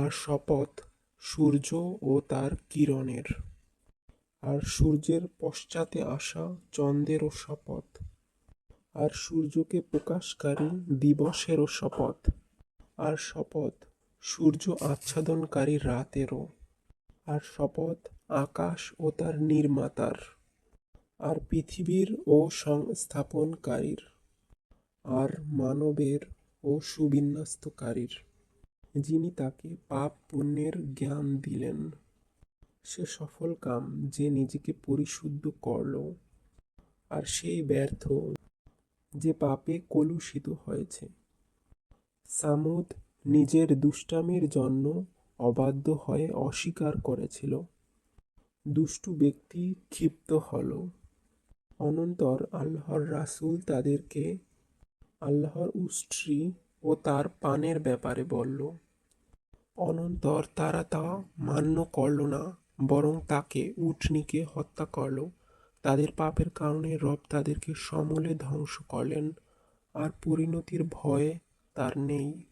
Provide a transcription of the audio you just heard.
আর শপথ সূর্য ও তার কিরণের। আর সূর্যের পশ্চাতে আসা চন্দ্রেরও শপথ। আর সূর্যকে প্রকাশকারী দিবসেরও শপথ। আর শপথ সূর্য আচ্ছাদনকারী রাতেরও। আর শপথ আকাশ ও তার নির্মাতার। আর পৃথিবীর ও সংস্থাপনকারীর। আর মানবের ও সুবিন্যস্তকারীর। যিনি তাকে পাপ পুণ্যের জ্ঞান দিলেন। সে সফল কাম যে নিজেকে পরিশুদ্ধ করল, আর সেই ব্যর্থ যে পাপে কলুষিত হয়েছে। সামুদ নিজের দুষ্টামির জন্য অবাধ্য হয়ে অস্বীকার করেছিল। দুষ্টু ব্যক্তি ক্ষিপ্ত হল। অনন্তর আল্লাহর রাসূল তাদেরকে আল্লাহর উষ্ট্রি ও তার পানের ব্যাপারে বলল অনন্তর তারা তা মান্য করল না, বরং তাকে উটনিকে হত্যা করল। তাদের পাপের কারণে রব তাদেরকে সমূলে ধ্বংস করলেন, আর পরিণতির ভয়ে তার নেই।